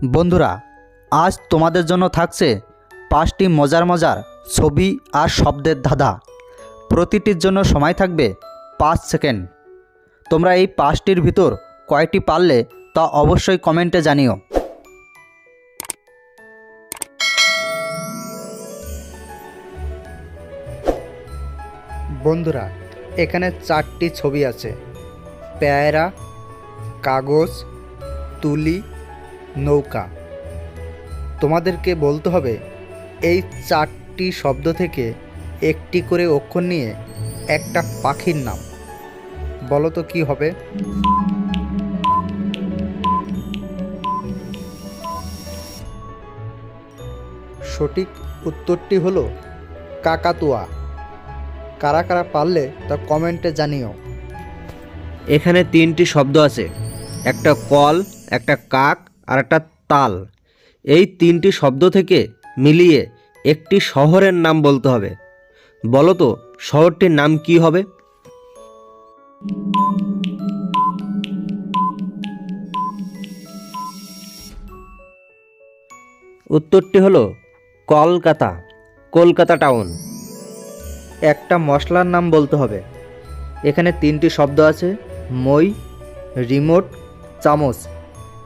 বন্ধুরা, আজ তোমাদের জন্য থাকছে পাঁচটি মজার মজার ছবি আর শব্দের ধাঁধা। প্রতিটির জন্য সময় থাকবে পাঁচ সেকেন্ড। তোমরা এই পাঁচটির ভিতর কয়টি পারলে তা অবশ্যই কমেন্টে জানিও। বন্ধুরা, এখানে চারটি ছবি আছে। পেয়ারা, কাগজ, তুলি নৌকা। তোমাদেরকে বলতে হবে, এই চারটি শব্দ থেকে একটি করে অক্ষর নিয়ে একটা পাখির নাম। বলো তো কী হবে? সঠিক উত্তরটি হলো কাকাতুয়া। কারা কারা পারলে তা কমেন্টে জানিও। এখানে তিনটি শব্দ আছে, একটা কল, একটা কাক আর একটা তাল। এই তিনটি শব্দ থেকে মিলিয়ে একটি শহরের নাম বলতে হবে। বলো তো, শহরটির নাম কি হবে? উত্তরটি হলো কলকাতা কলকাতা টাউন। একটা মশলার নাম বলতে হবে। এখানে তিনটি শব্দ আছে, মই, রিমোট, চামচ।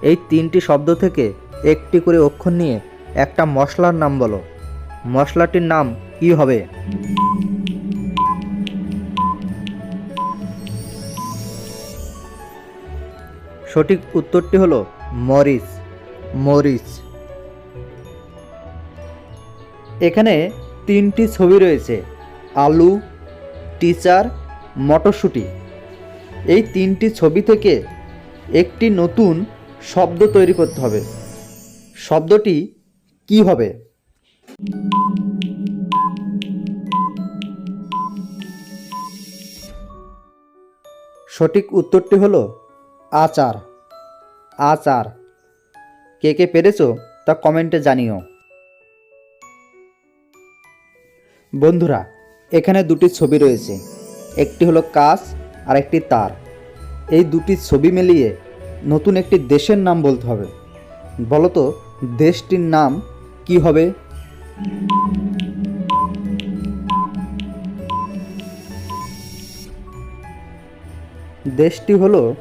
এই তিনটি শব্দ থেকে একটি করে অক্ষর নিয়ে একটা মশলার নাম বলো। মশলাটির নাম কি হবে? সঠিক উত্তরটি হলো মরিচ। মরিচ। এখানে তিনটি ছবি রয়েছে। আলু, টিচার, মটরশুঁটি। এই তিনটি ছবি থেকে একটি নতুন শব্দ তৈরি করতে হবে। শব্দটি কি হবে? সঠিক উত্তরটি হলো আচার। আচার। কে কে পেরেছ তা কমেন্টে জানিও। বন্ধুরা, এখানে দুটি ছবি রয়েছে। একটি হলো কাজ আর একটি তার। এই দুটি ছবি মিলিয়ে নতুন একটি দেশের নাম বলতে হবে। বলতো, দেশটির নাম কি হবে? দেশটি হলো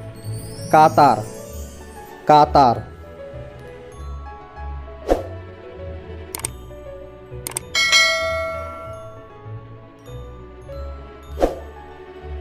কাতার। কাতার।